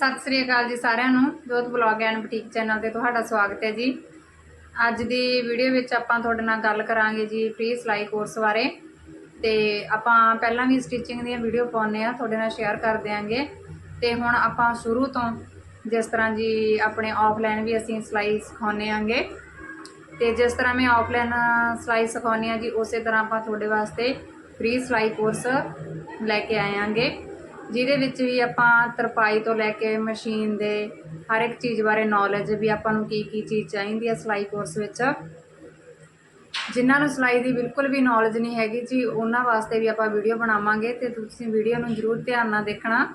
ਸਤਿ ਸ੍ਰੀ ਅਕਾਲ ਜੀ ਸਾਰਿਆਂ ਨੂੰ, ਜੋਤ ਬਲੌਗ ਐਂਡ ਬੁਟੀਕ ਚੈਨਲ ਤੇ ਤੁਹਾਡਾ ਸਵਾਗਤ ਹੈ ਜੀ। ਅੱਜ ਦੀ ਵੀਡੀਓ ਵਿੱਚ ਆਪਾਂ ਤੁਹਾਡੇ ਨਾਲ ਗੱਲ ਕਰਾਂਗੇ ਜੀ ਫ੍ਰੀ ਸਿਲਾਈ ਕੋਰਸ ਬਾਰੇ। ਤੇ ਆਪਾਂ ਪਹਿਲਾਂ ਵੀ ਸਟਿਚਿੰਗ ਦੀਆਂ ਵੀਡੀਓ ਪਾਉਂਦੇ ਆ ਤੁਹਾਡੇ ਨਾਲ ਸ਼ੇਅਰ ਕਰ ਦਿਆਂਗੇ। ਤੇ ਹੁਣ ਆਪਾਂ ਸ਼ੁਰੂ ਤੋਂ ਜਿਸ ਤਰ੍ਹਾਂ ਜੀ ਆਪਣੇ ਆਫਲਾਈਨ ਵੀ ਅਸੀਂ ਸਿਲਾਈ ਸਿਖਾਉਂਦੇ ਆਂਗੇ ਤੇ ਜਿਸ ਤਰ੍ਹਾਂ ਮੈਂ ਆਫਲਾਈਨ ਸਿਲਾਈ ਸਿਖਾਉਂਦੀ ਆ ਜੀ, ਉਸੇ ਤਰ੍ਹਾਂ ਆਪਾਂ ਤੁਹਾਡੇ ਵਾਸਤੇ ਫ੍ਰੀ ਸਿਲਾਈ ਕੋਰਸ ਲੈ ਕੇ ਆਏ ਆਂਗੇ ਜਿਹਦੇ ਵਿੱਚ ਵੀ ਆਪਾਂ ਤਰਪਾਈ ਤੋਂ ਲੈ ਕੇ ਮਸ਼ੀਨ ਦੇ ਹਰ ਇੱਕ ਚੀਜ਼ ਬਾਰੇ ਨੌਲੇਜ ਵੀ ਆਪਾਂ ਨੂੰ ਕੀ ਕੀ ਚੀਜ਼ ਚਾਹੀਦੀ ਹੈ ਸਿਲਾਈ ਕੋਰਸ ਵਿੱਚ। ਜਿਨ੍ਹਾਂ ਨੂੰ ਸਿਲਾਈ ਦੀ ਬਿਲਕੁਲ ਵੀ ਨੌਲੇਜ ਨਹੀਂ ਹੈਗੀ ਜੀ, ਉਹਨਾਂ ਵਾਸਤੇ ਵੀ ਆਪਾਂ ਵੀਡੀਓ ਬਣਾਵਾਂਗੇ ਤੇ ਤੁਸੀਂ ਵੀਡੀਓ ਨੂੰ ਜ਼ਰੂਰ ਧਿਆਨ ਨਾਲ ਦੇਖਣਾ।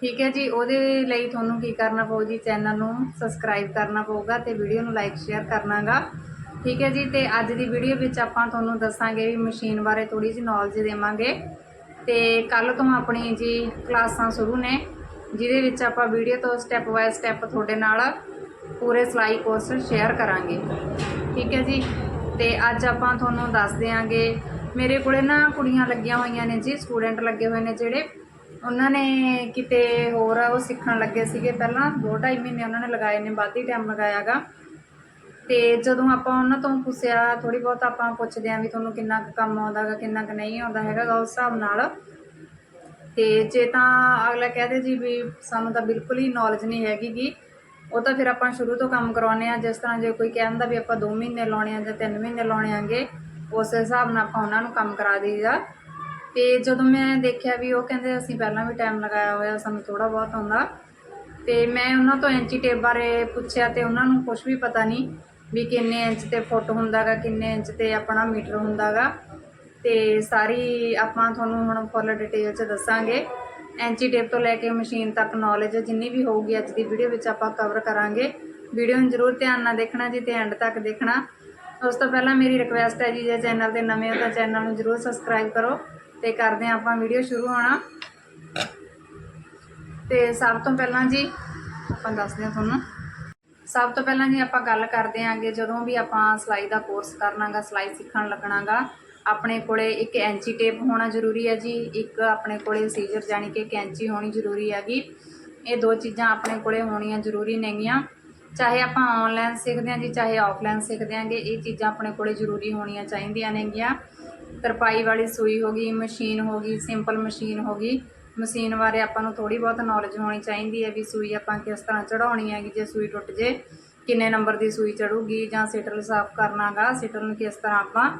ਠੀਕ ਹੈ ਜੀ, ਉਹਦੇ ਲਈ ਤੁਹਾਨੂੰ ਕੀ ਕਰਨਾ ਪਊ ਜੀ ਚੈਨਲ ਨੂੰ ਸਬਸਕ੍ਰਾਈਬ ਕਰਨਾ ਪਊਗਾ ਤੇ ਵੀਡੀਓ ਨੂੰ ਲਾਈਕ ਸ਼ੇਅਰ ਕਰਨਾਗਾ। ਠੀਕ ਹੈ ਜੀ, ਤੇ ਅੱਜ ਦੀ ਵੀਡੀਓ ਵਿੱਚ ਆਪਾਂ ਤੁਹਾਨੂੰ ਦੱਸਾਂਗੇ ਵੀ ਮਸ਼ੀਨ ਬਾਰੇ ਥੋੜੀ ਜਿਹੀ ਨੌਲੇਜ ਦੇਵਾਂਗੇ। ਤੇ ਕੱਲ ਤੋਂ ਆਪਣੀ ਜੀ ਕਲਾਸਾਂ ਸ਼ੁਰੂ ਨੇ, ਜਿਹਦੇ ਵਿੱਚ ਆਪਾਂ ਵੀਡੀਓ ਤੋਂ ਸਟੈਪ ਬਾਏ ਸਟੈਪ ਤੁਹਾਡੇ ਨਾਲ ਪੂਰੇ ਸਿਲਾਈ ਕੋਰਸ ਸ਼ੇਅਰ ਕਰਾਂਗੇ। ਠੀਕ ਹੈ ਜੀ? ਤੇ ਅੱਜ ਆਪਾਂ ਤੁਹਾਨੂੰ ਦੱਸ ਦਿਆਂਗੇ, ਮੇਰੇ ਕੋਲੇ ਨਾ ਕੁੜੀਆਂ ਲੱਗੀਆਂ ਹੋਈਆਂ ਨੇ ਜੀ ਸਟੂਡੈਂਟ ਲੱਗੇ ਹੋਏ ਨੇ ਜਿਹੜੇ। ਉਹਨਾਂ ਨੇ ਕਿਤੇ ਹੋਰ ਉਹ ਸਿੱਖਣ ਲੱਗੇ ਸੀਗੇ। ਪਹਿਲਾਂ 2.5 ਮਹੀਨੇ ਉਹਨਾਂ ਨੇ ਲਗਾਏ ਨੇ ਵੱਧ ਹੀ ਟਾਈਮ ਲਗਾਇਆਗਾ। ਤੇ ਜਦੋਂ ਆਪਾਂ ਉਹਨਾਂ ਤੋਂ ਪੁੱਛਿਆ ਥੋੜੀ ਬਹੁਤ ਆਪਾਂ ਪੁੱਛਦੇ ਆਂ ਵੀ ਤੁਹਾਨੂੰ ਕਿੰਨਾ ਕੁ ਕੰਮ ਆਉਂਦਾਗਾ ਕਿੰਨਾ ਕੁ ਨਹੀਂ ਆਉਂਦਾ ਹੈਗਾ ਗਾ ਉਸ ਹਿਸਾਬ ਨਾਲ। ਤੇ ਜੇ ਤਾਂ ਅਗਲਾ ਕਹਦੇ ਜੀ ਵੀ ਸਾਨੂੰ ਤਾਂ ਬਿਲਕੁਲ ਹੀ ਨੌਲੇਜ ਨਹੀਂ ਹੈਗੀਗੀ ਉਹ ਤਾਂ ਫਿਰ ਆਪਾਂ ਸ਼ੁਰੂ ਤੋਂ ਕੰਮ ਕਰਵਾਉਂਦੇ ਆ ਜਿਸ ਤਰ੍ਹਾਂ ਜੇ ਕੋਈ ਕਹਿੰਦਾ ਵੀ ਆਪਾਂ 2 ਮਹੀਨੇ ਲਾਉਣੇ ਆ ਜਾਂ 3 ਮਹੀਨੇ ਲਾਉਣੇ ਆਂਗੇ, ਉਸ ਹਿਸਾਬ ਨਾਲ ਆਪਾਂ ਉਹਨਾਂ ਨੂੰ ਕੰਮ ਕਰਾ ਦਈਦਾ। ਤੇ ਜਦੋਂ ਮੈਂ ਦੇਖਿਆ ਵੀ ਉਹ ਕਹਿੰਦੇ ਅਸੀਂ ਪਹਿਲਾਂ ਵੀ ਟਾਈਮ ਲਗਾਇਆ ਹੋਇਆ, ਸਾਨੂੰ ਥੋੜਾ ਬਹੁਤ ਆਉਂਦਾ। ਤੇ ਮੈਂ ਉਹਨਾਂ ਤੋਂ ਇੰਚੀ ਟੇਪ ਬਾਰੇ ਪੁੱਛਿਆ ਤੇ ਉਹਨਾਂ ਨੂੰ ਕੁਝ ਵੀ ਪਤਾ ਨਹੀਂ। ਵੀ ਕਿੰਨੇ ਇੰਚ ਤੇ ਫੁੱਟ ਹੁੰਦਾਗਾ, ਕਿੰਨੇ ਇੰਚ ਤੇ ਆਪਣਾ ਮੀਟਰ ਹੁੰਦਾਗਾ। ਤੇ ਸਾਰੀ ਆਪਾਂ ਤੁਹਾਨੂੰ ਹੁਣ ਫੁੱਲ ਡਿਟੇਲ ਚ ਦੱਸਾਂਗੇ। ਐਂਚੀ ਟੇਪ ਤੋਂ ਲੈ ਕੇ ਮਸ਼ੀਨ ਤੱਕ ਨੌਲੇਜ ਜਿੰਨੀ ਵੀ ਹੋਊਗੀ ਅੱਜ ਦੀ ਵੀਡੀਓ ਵਿੱਚ ਆਪਾਂ ਕਵਰ ਕਰਾਂਗੇ। ਵੀਡੀਓ ਨੂੰ ਜ਼ਰੂਰ ਧਿਆਨ ਨਾਲ ਦੇਖਣਾ ਜੀ ਤੇ ਐਂਡ ਤੱਕ ਦੇਖਣਾ। ਉਸ ਤੋਂ ਪਹਿਲਾਂ ਮੇਰੀ ਰਿਕਵੈਸਟ ਹੈ ਜੀ, ਜੇ ਚੈਨਲ ਤੇ ਨਵੇਂ ਹੋ ਤਾਂ ਚੈਨਲ ਨੂੰ ਜ਼ਰੂਰ ਸਬਸਕ੍ਰਾਈਬ ਕਰੋ ਤੇ ਕਰਦੇ ਹਾਂ ਆਪਾਂ ਵੀਡੀਓ ਸ਼ੁਰੂ ਹੋਣਾ। ਤੇ ਸਭ ਤੋਂ ਪਹਿਲਾਂ ਜੀ, ਆਪਾਂ ਦੱਸਦੇ ਹਾਂ ਤੁਹਾਨੂੰ। ਸਭ ਤੋਂ ਪਹਿਲਾਂ ਜੀ ਆਪਾਂ ਗੱਲ ਕਰਦੇ ਆਂਗੇ ਜਦੋਂ ਵੀ ਆਪਾਂ ਸਿਲਾਈ ਦਾ ਕੋਰਸ ਕਰਨਾਗਾ, ਸਿਲਾਈ ਸਿੱਖਣ ਲੱਗਣਾਗਾ, ਆਪਣੇ ਕੋਲੇ ਇੱਕ ਐਂਚੀ ਟੇਪ ਹੋਣਾ ਜ਼ਰੂਰੀ ਹੈ ਜੀ, ਇੱਕ ਆਪਣੇ ਕੋਲੇ ਸੀਜ਼ਰ ਜਾਨੀ ਕਿ ਕੈਂਚੀ ਹੋਣੀ ਜ਼ਰੂਰੀ ਹੈਗੀ। ਇਹ ਦੋ ਚੀਜ਼ਾਂ ਆਪਣੇ ਕੋਲੇ ਹੋਣੀਆਂ ਜ਼ਰੂਰੀ ਨੇਗੀਆਂ। ਚਾਹੇ ਆਪਾਂ ਆਨਲਾਈਨ ਸਿੱਖਦੇ ਹਾਂ ਜੀ, ਚਾਹੇ ਆਫਲਾਈਨ ਸਿੱਖਦੇ ਆਂਗੇ ਇਹ ਚੀਜ਼ਾਂ ਆਪਣੇ ਕੋਲੇ ਜ਼ਰੂਰੀ ਹੋਣੀਆਂ ਚਾਹੀਦੀਆਂ ਨੇਗੀਆਂ। ਤਰਪਾਈ ਵਾਲੀ ਸੂਈ ਹੋ ਗਈ, ਮਸ਼ੀਨ ਹੋ ਗਈ ਸਿੰਪਲ ਮਸ਼ੀਨ ਹੋ ਗਈ। ਮਸ਼ੀਨ ਬਾਰੇ ਆਪਾਂ ਨੂੰ ਥੋੜੀ ਬਹੁਤ ਨੌਲੇਜ ਹੋਣੀ ਚਾਹੀਦੀ ਹੈ ਵੀ ਸੂਈ ਆਪਾਂ ਕਿਸ ਤਰ੍ਹਾਂ ਚੜਾਉਣੀ ਹੈਗੀ, ਜੇ ਸੂਈ ਟੁੱਟ ਜੇ, ਕਿੰਨੇ ਨੰਬਰ ਦੀ ਸੂਈ ਚੜੂਗੀ ਜਾਂ ਸਿਟਲ ਸਾਫ਼ ਕਰਨਾਗਾ, ਸਿਟਲ ਨੂੰ ਕਿਸ ਤਰ੍ਹਾਂ ਆਪਾਂ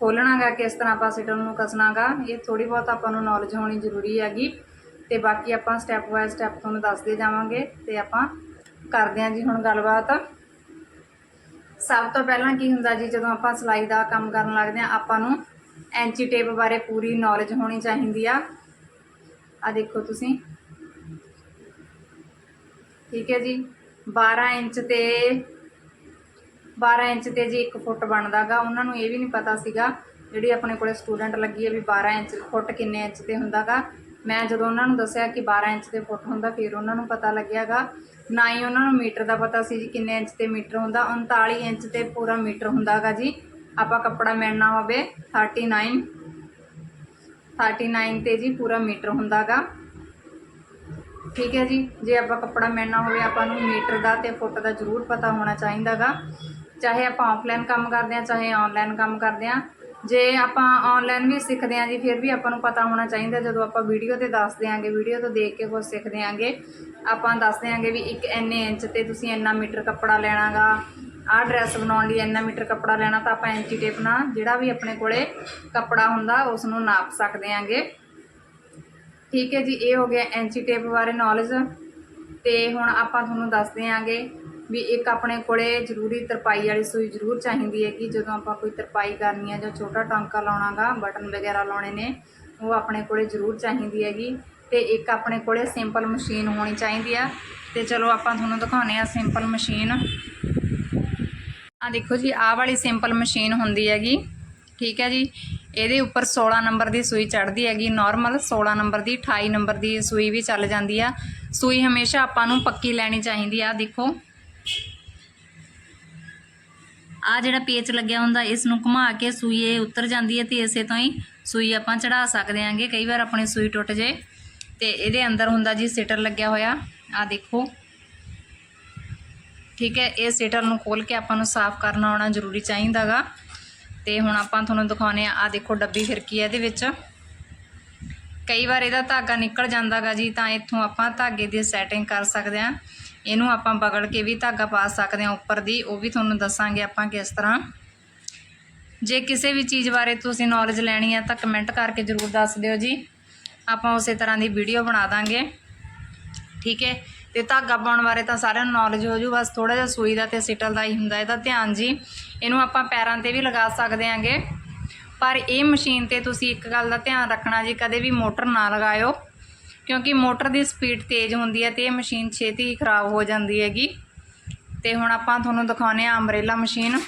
ਖੋਲਣਾਗਾ ਕਿਸ ਤਰ੍ਹਾਂ ਆਪਾਂ ਸਿਟਲ ਨੂੰ ਕਸਣਾਗਾ, ਇਹ ਥੋੜੀ ਬਹੁਤ ਆਪਾਂ ਨੂੰ ਨੌਲੇਜ ਹੋਣੀ ਜ਼ਰੂਰੀ ਹੈਗੀ। ਤੇ ਬਾਕੀ ਆਪਾਂ ਸਟੈਪ ਬਾਏ ਸਟੈਪ ਤੁਹਾਨੂੰ ਦੱਸਦੇ ਜਾਵਾਂਗੇ ਤੇ ਆਪਾਂ ਕਰਦੇ ਹਾਂ ਜੀ ਹੁਣ ਗੱਲਬਾਤ। ਸਭ ਤੋਂ ਪਹਿਲਾਂ ਕੀ ਹੁੰਦਾ ਜੀ, ਜਦੋਂ ਆਪਾਂ ਸਿਲਾਈ ਦਾ ਕੰਮ ਕਰਨ ਲੱਗਦੇ ਹਾਂ, ਆਪਾਂ ਨੂੰ ਐਂਚੀ ਟੇਪ ਬਾਰੇ ਪੂਰੀ ਨੌਲੇਜ ਹੋਣੀ ਚਾਹੀਦੀ ਆ। ਆ ਦੇਖੋ ਤੁਸੀਂ। ਠੀਕ ਹੈ ਜੀ। 12 ਇੰਚ ਤੇ 12 ਇੰਚ ਤੇ ਜੀ 1 ਫੁੱਟ ਬਣਦਾਗਾ। ਉਹਨਾਂ ਨੂੰ ਇਹ ਵੀ ਨਹੀਂ ਪਤਾ ਸੀਗਾ, ਜਿਹੜੀ ਆਪਣੇ ਕੋਲੇ ਸਟੂਡੈਂਟ ਲੱਗੀ ਹੈ ਵੀ 12 ਇੰਚ ਫੁੱਟ ਕਿੰਨੇ ਇੰਚ ਤੇ ਹੁੰਦਾਗਾ। ਮੈਂ ਜਦੋਂ ਉਹਨਾਂ ਨੂੰ ਦੱਸਿਆ ਕਿ 12 ਇੰਚ ਤੇ ਫੁੱਟ ਹੁੰਦਾ, ਫਿਰ ਉਹਨਾਂ ਨੂੰ ਪਤਾ ਲੱਗਿਆਗਾ। ਨਾ ਹੀ ਉਹਨਾਂ ਨੂੰ ਮੀਟਰ ਦਾ ਪਤਾ ਸੀ ਜੀ ਕਿੰਨੇ ਇੰਚ ਤੇ ਮੀਟਰ ਹੁੰਦਾ। 39 ਇੰਚ ਤੇ ਪੂਰਾ ਮੀਟਰ ਹੁੰਦਾਗਾ ਜੀ। ਆਪਾਂ ਕੱਪੜਾ ਮਿਲਣਾ ਹੋਵੇ 39 39 ਤੇ ਜੀ ਪੂਰਾ ਮੀਟਰ ਹੁੰਦਾਗਾ। ਠੀਕ ਹੈ ਜੀ, ਜੇ ਆਪਾਂ ਕੱਪੜਾ ਮਿਲਣਾ ਹੋਵੇ ਆਪਾਂ ਨੂੰ ਮੀਟਰ ਦਾ ਤੇ ਫੁੱਟ ਦਾ ਜ਼ਰੂਰ ਪਤਾ ਹੋਣਾ ਚਾਹੀਦਾਗਾ। ਚਾਹੇ ਆਪਾਂ ਆਫਲਾਈਨ ਕੰਮ ਕਰਦੇ ਆ ਚਾਹੇ ਆਨਲਾਈਨ ਕੰਮ ਕਰਦੇ ਆ ਜੇ ਆਪਾਂ ਆਨਲਾਈਨ ਵੀ ਸਿੱਖਦੇ ਆ ਜੀ, ਫਿਰ ਵੀ ਆਪਾਂ ਨੂੰ ਪਤਾ ਹੋਣਾ ਚਾਹੀਦਾ, ਜਦੋਂ ਆਪਾਂ ਵੀਡੀਓ ਤੇ ਦੱਸ ਦਿਆਂਗੇ, ਵੀਡੀਓ ਤੋਂ ਦੇਖ ਕੇ ਕੁਝ ਸਿੱਖਦੇ ਆਂਗੇ ਆਪਾਂ ਦੱਸ ਦਿਆਂਗੇ ਵੀ ਇੱਕ ਇੰਨੇ ਇੰਚ ਤੇ ਤੁਸੀਂ ਇੰਨਾ ਮੀਟਰ ਕੱਪੜਾ ਲੈਣਾਗਾ ਆਹ ਡਰੈਸ ਬਣਾਉਣ ਲਈ ਇੰਨਾ ਮੀਟਰ ਕੱਪੜਾ ਲੈਣਾ ਤਾਂ ਆਪਾਂ ਇੰਚੀ ਟੇਪ ਨਾਲ, ਜਿਹੜਾ ਵੀ ਆਪਣੇ ਕੋਲੇ ਕੱਪੜਾ ਹੁੰਦਾ ਉਸ ਨੂੰ ਨਾਪ ਸਕਦੇ ਆਂਗੇ। ਠੀਕ ਹੈ ਜੀ, ਇਹ ਹੋ ਗਿਆ ਐਂਚੀ ਟੇਪ ਬਾਰੇ ਨੌਲੇਜ ਤੇ ਹੁਣ ਆਪਾਂ ਤੁਹਾਨੂੰ ਦੱਸਦੇ ਆਂਗੇ ਵੀ ਇੱਕ ਆਪਣੇ ਕੋਲੇ ਜ਼ਰੂਰੀ ਤਰਪਾਈ ਵਾਲੀ ਸੂਈ ਜ਼ਰੂਰ ਚਾਹੀਦੀ ਹੈ ਕਿ ਜਦੋਂ ਆਪਾਂ ਕੋਈ ਤਰਪਾਈ ਕਰਨੀ ਹੈ ਜਾਂ ਛੋਟਾ ਟਾਂਕਾ ਲਾਉਣਾਗਾ, ਬਟਨ ਵਗੈਰਾ ਲਾਉਣੇ ਨੇ, ਉਹ ਆਪਣੇ ਕੋਲੇ ਜ਼ਰੂਰ ਚਾਹੀਦੀ ਹੈਗੀ। ਤੇ ਇੱਕ ਆਪਣੇ ਕੋਲੇ ਸਿੰਪਲ ਮਸ਼ੀਨ ਹੋਣੀ ਚਾਹੀਦੀ ਆ। ਤੇ ਚਲੋ ਆਪਾਂ ਤੁਹਾਨੂੰ ਦਿਖਾਉਂਦੇ ਆ ਸਿੰਪਲ ਮਸ਼ੀਨ। ਆ ਦੇਖੋ ਜੀ, ਆਹ ਵਾਲੀ ਸਿੰਪਲ ਮਸ਼ੀਨ ਹੁੰਦੀ ਹੈਗੀ। ਠੀਕ ਹੈ ਜੀ। ਇਹਦੇ ਉੱਪਰ 16 ਨੰਬਰ ਦੀ ਸੂਈ ਚੜ੍ਹਦੀ ਹੈਗੀ। ਨਾਰਮਲ 16 ਨੰਬਰ ਦੀ 28 ਨੰਬਰ ਦੀ ਸੂਈ ਵੀ ਚੱਲ ਜਾਂਦੀ ਆ। ਸੂਈ ਹਮੇਸ਼ਾ ਆਪਾਂ ਨੂੰ ਪੱਕੀ ਲੈਣੀ ਚਾਹੀਦੀ ਆ ਦੇਖੋ। ਆ ਜਿਹੜਾ ਪੇਚ ਲੱਗਿਆ ਹੁੰਦਾ ਇਸ ਨੂੰ ਘੁਮਾ ਕੇ ਸੂਈ ਇਹ ਉਤਰ ਜਾਂਦੀ ਹੈ ਤੇ ਇਸੇ ਤੋਂ ਹੀ ਸੂਈ ਆਪਾਂ ਚੜਾ ਸਕਦੇ ਆਂਗੇ ਕਈ ਵਾਰ ਆਪਣੀ ਸੂਈ ਟੁੱਟ ਜੇ ਤੇ ਇਹਦੇ ਅੰਦਰ ਹੁੰਦਾ ਜੀ, ਸਿਟਰ ਲੱਗਿਆ ਹੋਇਆ। ਆ ਦੇਖੋ। ਠੀਕ ਹੈ, ਇਹ ਸਿਟਰ ਨੂੰ ਖੋਲ ਕੇ ਆਪਾਂ ਨੂੰ ਸਾਫ਼ ਕਰਨਾ ਆਉਣਾ ਜ਼ਰੂਰੀ ਚਾਹੀਦਾਗਾ। ਤੇ ਹੁਣ ਆਪਾਂ ਤੁਹਾਨੂੰ ਦਿਖਾਉਨੇ ਆ ਆ ਦੇਖੋ ਡੱਬੀ ਫਿਰਕੀ ਹੈ ਇਹਦੇ ਵਿੱਚ। ਕਈ ਵਾਰ ਇਹਦਾ ਧਾਗਾ ਨਿਕਲ ਜਾਂਦਾਗਾ ਜੀ, ਤਾਂ ਇੱਥੋਂ ਆਪਾਂ ਧਾਗੇ ਦੀ ਸੈਟਿੰਗ ਕਰ ਸਕਦੇ ਆ ਇਹਨੂੰ ਆਪਾਂ ਬਗਲ ਕੇ ਵੀ ਧਾਗਾ ਪਾ ਸਕਦੇ ਆ ਉੱਪਰ ਦੀ, ਉਹ ਵੀ ਤੁਹਾਨੂੰ ਦੱਸਾਂਗੇ ਆਪਾਂ ਕਿਸ ਤਰ੍ਹਾਂ। ਜੇ ਕਿਸੇ ਵੀ ਚੀਜ਼ ਬਾਰੇ ਤੁਸੀਂ ਨੌਲੇਜ ਲੈਣੀ ਹੈ ਤਾਂ ਕਮੈਂਟ ਕਰਕੇ ਜ਼ਰੂਰ ਦੱਸ ਦਿਓ ਜੀ। ਆਪਾਂ ਉਸੇ ਤਰ੍ਹਾਂ ਦੀ ਵੀਡੀਓ ਬਣਾ ਦਾਂਗੇ। ਠੀਕ ਹੈ? ਤੇ ਧਾਗਾ ਪਾਉਣ ਬਾਰੇ ਤਾਂ ਸਾਰਿਆਂ ਨੂੰ ਨੌਲੇਜ ਹੋ ਜੂ ਬਸ ਥੋੜਾ ਜਿਹਾ ਸੂਈ ਦਾ ਤੇ ਸਿਟਲ ਦਾ ਹੀ ਹੁੰਦਾ, ਇਹਦਾ ਧਿਆਨ ਜੀ। ਇਹਨੂੰ ਆਪਾਂ ਪੈਰਾਂ ਤੇ ਵੀ ਲਗਾ ਸਕਦੇ ਆਂਗੇ ਪਰ ਇਹ ਮਸ਼ੀਨ ਤੇ ਤੁਸੀਂ ਇੱਕ ਗੱਲ ਦਾ ਧਿਆਨ ਰੱਖਣਾ ਜੀ, ਕਦੇ ਵੀ ਮੋਟਰ ਨਾ ਲਗਾਇਓ, ਕਿਉਂਕਿ ਮੋਟਰ ਦੀ ਸਪੀਡ ਤੇਜ਼ ਹੁੰਦੀ ਹੈ ਤੇ ਇਹ ਮਸ਼ੀਨ ਛੇਤੀ ਹੀ ਖਰਾਬ ਹੋ ਜਾਂਦੀ ਹੈਗੀ। ਤੇ ਹੁਣ ਆਪਾਂ ਤੁਹਾਨੂੰ ਦਿਖਾਉਂਦੇ ਆ ਅੰਬ੍ਰੇਲਾ ਮਸ਼ੀਨ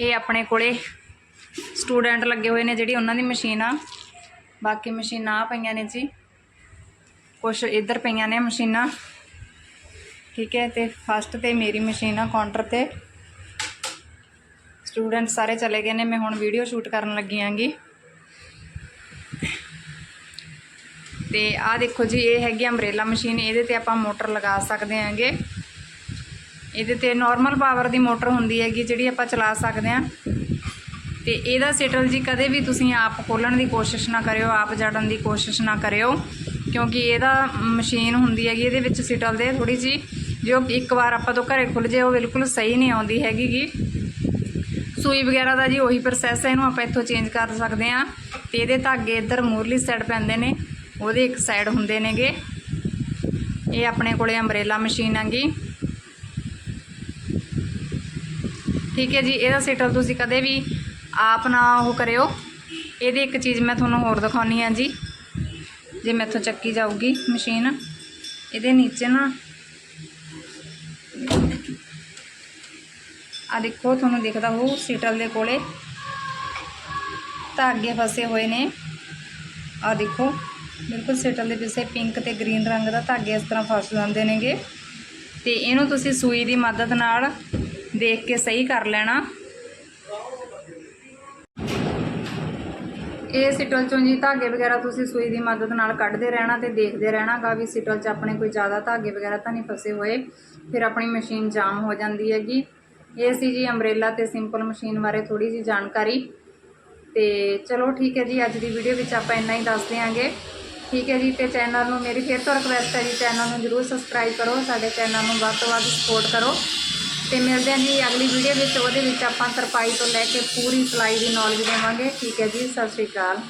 ਇਹ ਆਪਣੇ ਕੋਲੇ ਸਟੂਡੈਂਟ ਲੱਗੇ ਹੋਏ ਨੇ ਜਿਹੜੀ ਉਹਨਾਂ ਦੀ ਮਸ਼ੀਨ ਆ। ਬਾਕੀ ਮਸ਼ੀਨਾਂ ਆ ਪਈਆਂ ਨੇ ਜੀ। ਕੁਛ ਇੱਧਰ ਪਈਆਂ ਨੇ ਮਸ਼ੀਨਾਂ। ਠੀਕ ਹੈ, ਤੇ ਫਸਟ ਤੇ ਮੇਰੀ ਮਸ਼ੀਨ ਆ ਕਾਊਂਟਰ ਤੇ। ਸਟੂਡੈਂਟ ਸਾਰੇ ਚਲੇ ਗਏ ਨੇ, ਮੈਂ ਹੁਣ ਵੀਡੀਓ ਸ਼ੂਟ ਕਰਨ ਲੱਗੀ ਆਂਗੀ। ਤੇ ਆਹ ਦੇਖੋ ਜੀ, ਇਹ ਹੈਗੀ ਅੰਬ੍ਰੇਲਾ ਮਸ਼ੀਨ ਇਹਦੇ ਤੇ ਆਪਾਂ ਮੋਟਰ ਲਗਾ ਸਕਦੇ ਆਂਗੇ। ਇਹਦੇ ਤੇ ਨਾਰਮਲ ਪਾਵਰ ਦੀ ਮੋਟਰ ਹੁੰਦੀ ਹੈਗੀ, ਜਿਹੜੀ ਆਪਾਂ ਚਲਾ ਸਕਦੇ ਆਂ। ਤੇ ਇਹਦਾ ਸੈਟਲ ਜੀ ਕਦੇ ਵੀ ਤੁਸੀਂ ਆਪ ਖੋਲਣ ਦੀ ਕੋਸ਼ਿਸ਼ ਨਾ ਕਰਿਓ, ਆਪ ਜੜਨ ਦੀ ਕੋਸ਼ਿਸ਼ ਨਾ ਕਰਿਓ। ਕਿਉਂਕਿ ਇਹਦਾ ਮਸ਼ੀਨ ਹੁੰਦੀ ਹੈਗੀ, ਇਹਦੇ ਵਿੱਚ ਸਿਟਲ ਦੇ ਥੋੜੀ ਜੀ ਜੋ ਇੱਕ ਵਾਰ ਆਪਾਂ ਤੋਂ ਘਰੇ ਖੁੱਲ ਜਾਏ ਉਹ ਬਿਲਕੁਲ ਸਹੀ ਨਹੀਂ ਆਉਂਦੀ ਹੈਗੀ ਗੀ ਸੂਈ ਵਗੈਰਾ ਦਾ ਜੀ ਉਹੀ ਪ੍ਰੋਸੈਸ ਹੈ ਇਹਨੂੰ ਆਪਾਂ ਇੱਥੋਂ ਚੇਂਜ ਕਰ ਸਕਦੇ ਆਂ ਤੇ ਇਹਦੇ ਧਾਗੇ ਇੱਧਰ ਮੂਰਲੀ ਸਾਈਡ ਪੈਂਦੇ ਨੇ, ਉਹਦੇ ਇੱਕ ਸਾਈਡ ਹੁੰਦੇ ਨੇਗੇ। ਇਹ ਆਪਣੇ ਕੋਲੇ ਅੰਬ੍ਰੇਲਾ ਮਸ਼ੀਨ ਆਂਗੀ ਠੀਕ ਹੈ ਜੀ, ਇਹਦਾ ਸੈਟਲ ਤੁਸੀਂ ਕਦੇ ਵੀ ਆਪ ਨਾ ਉਹ ਕਰਿਓ। ਇਹਦੀ ਇੱਕ ਚੀਜ਼ ਮੈਂ ਤੁਹਾਨੂੰ ਹੋਰ ਦਿਖਾਉਣੀ ਆ ਜੀ। ਜੇ ਮੈਥੋਂ ਚੱਕੀ ਜਾਊਗੀ ਮਸ਼ੀਨ, ਇਹਦੇ ਨੀਚੇ ਨਾ ਆ ਦੇਖੋ, ਤੁਹਾਨੂੰ ਦਿਖਦਾ ਹੋਊ ਸੀਟਲ ਦੇ ਕੋਲੇ। ਧਾਗੇ ਫਸੇ ਹੋਏ ਨੇ। ਆ ਦੇਖੋ, ਬਿਲਕੁਲ ਸੀਟਲ ਦੇ ਪਿੱਛੇ ਪਿੰਕ ਤੇ ਗ੍ਰੀਨ ਰੰਗ ਦਾ ਧਾਗੇ ਇਸ ਤਰ੍ਹਾਂ ਫਸ ਜਾਂਦੇ ਨੇਗੇ। ਤੇ ਇਹਨੂੰ ਤੁਸੀਂ ਸੂਈ ਦੀ ਮਦਦ ਨਾਲ ਦੇਖ ਕੇ ਸਹੀ ਕਰ ਲੈਣਾ। ਇਹ ਸਿਟਲ ਚੋਂ ਜੀ ਧਾਗੇ ਵਗੈਰਾ ਤੁਸੀਂ ਸੂਈ ਦੀ ਮਦਦ ਨਾਲ ਕੱਢਦੇ ਰਹਿਣਾ ਤੇ ਦੇਖਦੇ ਰਹਿਣਾਗਾ ਵੀ ਸਿਟਲ 'ਚ ਆਪਣੇ ਕੋਈ ਜ਼ਿਆਦਾ ਧਾਗੇ ਵਗੈਰਾ ਤਾਂ ਨਹੀਂ ਫਸੇ ਹੋਏ। ਫਿਰ ਆਪਣੀ ਮਸ਼ੀਨ ਜਾਮ ਹੋ ਜਾਂਦੀ ਹੈਗੀ। ਇਹ ਸੀ ਜੀ ਅੰਬ੍ਰੇਲਾ ਤੇ ਸਿੰਪਲ ਮਸ਼ੀਨ ਬਾਰੇ ਥੋੜੀ ਜੀ ਜਾਣਕਾਰੀ। ਤੇ ਚਲੋ ਠੀਕ ਹੈ ਜੀ, ਅੱਜ ਦੀ ਵੀਡੀਓ ਵਿੱਚ ਆਪਾਂ ਇੰਨਾ ਹੀ ਦੱਸ ਦਿਆਂਗੇ। ਠੀਕ ਹੈ ਜੀ, ਤੇ ਚੈਨਲ ਨੂੰ ਮੇਰੀ ਫਿਰ ਤੋਂ ਰਿਕਵੈਸਟ ਹੈ ਜੀ, ਚੈਨਲ ਨੂੰ ਜਰੂਰ ਸਬਸਕ੍ਰਾਈਬ ਕਰੋ, ਸਾਡੇ ਚੈਨਲ ਨੂੰ ਵੱਧ ਤੋਂ ਵੱਧ ਸਪੋਰਟ ਕਰੋ। ਤੇ ਮਿਲਦੇ ਹਾਂ ਜੀ ਅਗਲੀ ਵੀਡੀਓ ਵਿੱਚ, ਉਹਦੇ ਵਿੱਚ ਆਪਾਂ ਤਰਪਾਈ ਤੋਂ ਲੈ ਕੇ ਪੂਰੀ ਸਿਲਾਈ ਦੀ ਨੌਲੇਜ ਦੇਵਾਂਗੇ। ਠੀਕ ਹੈ ਜੀ, ਸਤਿ ਸ਼੍ਰੀ ਅਕਾਲ।